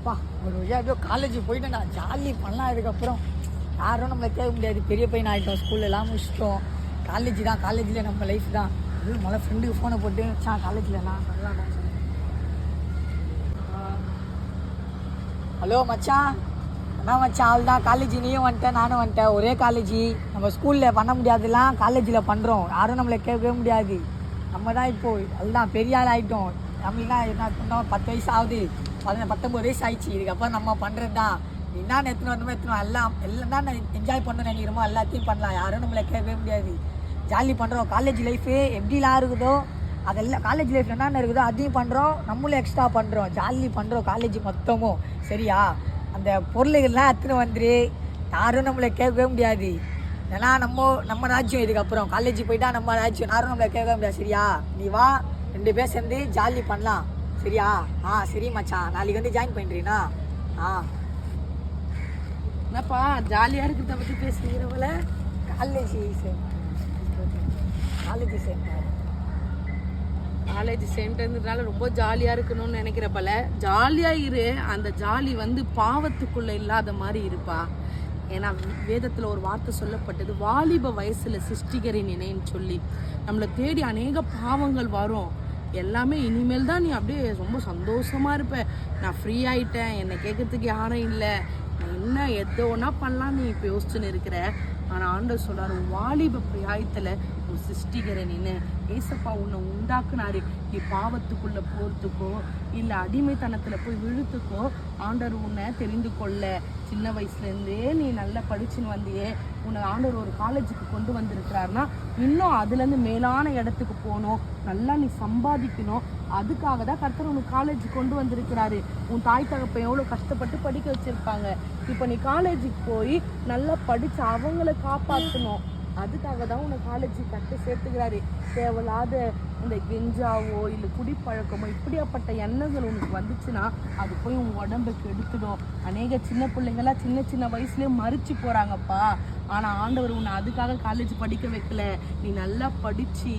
அப்பா ஒரு வழியாக எப்படியோ காலேஜ் போயிட்டு நான் ஜாலி பண்ணலாம் இதுக்கப்புறம் யாரும் நம்மளை கேட்க முடியாது. பெரிய பையன் ஆகிட்டோம் ஸ்கூலில் எல்லாம் முடிச்சிட்டோம். காலேஜ் தான் காலேஜில் நம்ம லைஃப் தான். அது முதல்ல ஃப்ரெண்டுக்கு ஃபோனை போட்டு வச்சான் காலேஜில் நான் ஹலோ மச்சான். என்ன மச்சான் அவள் தான். காலேஜ் நீயும் வந்துட்டேன் நானும் வந்துட்டேன் ஒரே காலேஜ் நம்ம ஸ்கூலில் பண்ண முடியாதுலாம் காலேஜில் பண்ணுறோம் யாரும் நம்மளை கேட்கவே முடியாது. நம்ம தான் இப்போது அதுதான் பெரிய ஆள் ஆகிட்டோம் தமிழ்னா என்ன சொன்னோம் பத்து வயசு ஆகுது. பதினெட்டு பத்தொம்பது வயசு ஆயிடுச்சு. இதுக்கப்புறம் நம்ம பண்ணுறது தான் என்ன எத்தனை வரணுமோ எத்தனை எல்லாம் எல்லாம் தான் என்ஜாய் பண்ணணும்னு நினைக்கிறோமோ எல்லாத்தையும் பண்ணலாம். யாரும் நம்மளை கேட்கவே முடியாது. ஜாலி பண்ணுறோம் காலேஜ் லைஃபு எப்படிலாம் இருக்குதோ அதெல்லாம் காலேஜ் லைஃப்ல என்னென்ன இருக்குதோ அதையும் பண்ணுறோம் நம்மளும் எக்ஸ்ட்ரா பண்ணுறோம் ஜாலி பண்ணுறோம் காலேஜ் மொத்தமும். சரியா? அந்த பொருளுகள்லாம் எடுத்துன்னு வந்துரு. யாரும் நம்மளை கேட்கவே முடியாது. ஏன்னா நம்ம நம்ம ராஜ்யம் இதுக்கப்புறம். காலேஜ் போயிட்டா நம்ம ராஜ்யம். யாரும் நம்மளை கேட்க முடியாது. சரியா? நீ வா ரெண்டு பேர் சேர்ந்து ஜாலி பண்ணலாம். சரியா? ஆ சரி மச்சான் நாளைக்கு வந்து ஜாயின் பண்ணுறீனா ஆ. என்னப்பா ஜாலியா இருக்கிறத பத்தி பேசுகிறவள காலேஜ் சேர்ந்து காலேஜ் சேர்ந்து காலேஜ் சேர்ந்ததுனால ரொம்ப ஜாலியா இருக்கணும்னு நினைக்கிற போல. ஜாலியா இரு. அந்த ஜாலி வந்து பாவத்துக்குள்ள இல்லாத மாதிரி இருப்பா. ஏன்னா வேதத்துல ஒரு வார்த்தை சொல்லப்பட்டது வாலிப வயசுல சிருஷ்டிகரின் நினைன்னு சொல்லி. நம்மளை தேடி அநேக பாவங்கள் வரும். எல்லாமே இனிமேல் தான் நீ அப்படியே ரொம்ப சந்தோஷமாக இருப்ப. நான் ஃப்ரீ ஆயிட்டேன். என்னை கேட்கறதுக்கு யாரும் இல்லை. என்ன எதோ ஒன்றா பண்ணலாம் நீ இப்போ யோசிச்சுன்னு இருக்கிற? ஆனால் ஆண்டவர் சொல்கிறார் வாலிப பிராயத்தில் உன் சிருஷ்டிகரை நின்று ஏசப்பா உன்னை உண்டாக்குனாரு. நீ பாவத்துக்குள்ளே போகிறதுக்கோ இல்லை அடிமைத்தனத்தில் போய் விழுத்துக்கோ. ஆண்டவர் உன்னை தெரிந்து கொள்ள. சின்ன வயசுலேருந்தே நீ நல்லா படிச்சுன்னு வந்தியே. உன்னை ஆண்டவர் ஒரு காலேஜுக்கு கொண்டு வந்திருக்கிறாருன்னா இன்னும் அதுலேருந்து மேலான இடத்துக்கு போகணும். நல்லா நீ சம்பாதிக்கணும். அதுக்காக தான் கர்த்தர் உனக்கு காலேஜ் கொண்டு வந்திருக்கிறாரு. உன் தாய் தகப்பை எவ்வளோ கஷ்டப்பட்டு படிக்க வச்சுருப்பாங்க. இப்போ நீ காலேஜுக்கு போய் நல்லா படித்து அவங்கள காப்பாற்றணும் அதுக்காக தான் உன்னை காலேஜ் கட்டு சேர்த்துக்கிறாரு. தேவையில்லாத இந்த கெஞ்சாவோ இல்லை குடிப்பழக்கமோ இப்படியாப்பட்ட எண்ணங்கள் உனக்கு வந்துச்சுன்னா அது போய் உன் உடம்புக்கு எடுத்துடும். அநேக சின்ன பிள்ளைங்களாம் சின்ன சின்ன வயசுலேயே மறிச்சு போகிறாங்கப்பா ஆனால் ஆண்டவர் உன்னை அதுக்காக காலேஜ் படிக்க வைக்கல. நீ நல்லா படித்து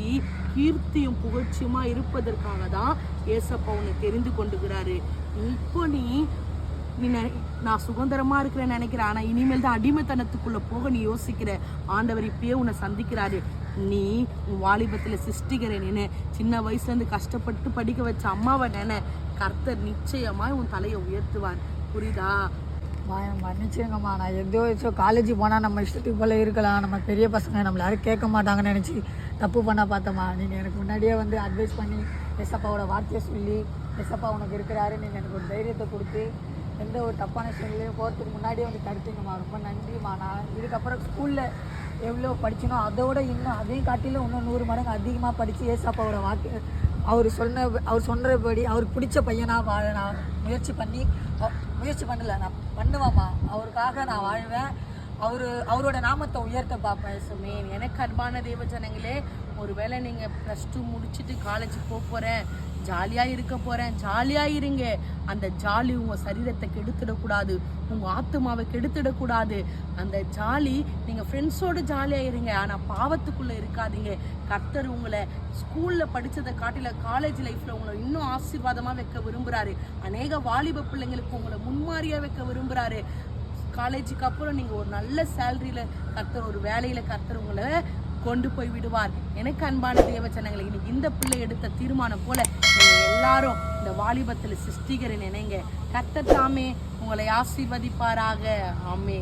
கீர்த்தியும் புகழ்ச்சியுமா இருப்பதற்காக தான் ஏசப்பா உன்னை தெரிந்து கொண்டுகிறாரு. இப்போ நீ நீ நான் சுதந்திரமா இருக்கிறேன்னு நினைக்கிறேன் ஆனால் இனிமேல் தான் அடிமைத்தனத்துக்குள்ளே போக நீ யோசிக்கிற. ஆண்டவர் இப்பயே உன்னை சந்திக்கிறாரு. நீ உன் வாலிபத்தில் சிருஷ்டிக்கிற நினை சின்ன வயசுலேருந்து கஷ்டப்பட்டு படிக்க வச்ச அம்மாவை நினை கர்த்தர் நிச்சயமாக உன் தலையை உயர்த்துவார். புரியுதா? மன்னிச்சுங்கம்மா நான் எதோ ஏதோ காலேஜ் போனால் நம்ம இஷ்டத்துக்கு போல இருக்கலாம். நம்ம பெரிய பசங்க நம்மள யாரும் கேட்க மாட்டாங்கன்னு நினச்சி தப்பு பண்ண பார்த்தம்மா. நீங்கள் எனக்கு முன்னாடியே வந்து அட்வைஸ் பண்ணி எஸ்அப்பாவோட வார்த்தையை சொல்லி எஸ்அப்பா உனக்கு இருக்கிறாரு நீங்கள் எனக்கு ஒரு தைரியத்தை கொடுத்து எந்த ஒரு தப்பான சூழ்நிலையும் போகிறதுக்கு முன்னாடியே வந்து தடுத்தீங்கம்மா. ரொம்ப நன்றிம்மா. நான் இதுக்கப்புறம் ஸ்கூலில் எவ்வளோ படிச்சனோ அதோட இன்னும் அதையும் காட்டிலும் இன்னும் நூறு மடங்கு அதிகமாக படித்து ஏசப்பாவோட வாக்கு அவர் சொன்ன அவர் சொன்னபடி அவருக்கு பிடிச்ச பையனாக வாழ நான் முயற்சி பண்ணி முயற்சி பண்ணல நான் பண்ணுவேம்மா. அவருக்காக நான் வாழ்வேன். அவரு அவரோட நாமத்தை உயர்த்த பார்ப்பேன் சுமே. எனக்கு அன்பான தெய்வ ஜனங்களே ஒருவேளை நீங்க ப்ளஸ் டூ முடிச்சுட்டு காலேஜ் போக போறேன் ஜாலியா இருக்க போறேன் ஜாலியா இருங்க. அந்த ஜாலி உங்க சரீரத்தை கெடுத்துடக்கூடாது உங்க ஆத்துமாவை கெடுத்துடக்கூடாது. அந்த ஜாலி நீங்க ஃப்ரெண்ட்ஸோடு ஜாலியா இருங்க. ஆனா பாவத்துக்குள்ள இருக்காதீங்க. கர்த்தர் உங்களை ஸ்கூல்ல படிச்சதை காட்டில காலேஜ் லைஃப்ல உங்களை இன்னும் ஆசீர்வாதமா வைக்க விரும்புறாரு. அநேக வாலிப பிள்ளைங்களுக்கு உங்களை முன்மாறியா வைக்க விரும்புறாரு. காலேஜுக்கு அப்புறம் நீங்கள் ஒரு நல்ல சேலரியில் கர்த்தர் ஒரு வேலையில் கர்த்தர் உங்களை கொண்டு போய் விடுவார். எனக்கு அன்பான தேவச்சனங்களை இன்னைக்கு இந்த பிள்ளை எடுத்த தீர்மானம் போல நீங்கள் எல்லாரும் இந்த வாலிபத்தில் சிருஷ்டிகரை நினைங்க. கர்த்தர் தாமே உங்களை ஆசீர்வதிப்பாராக. ஆமே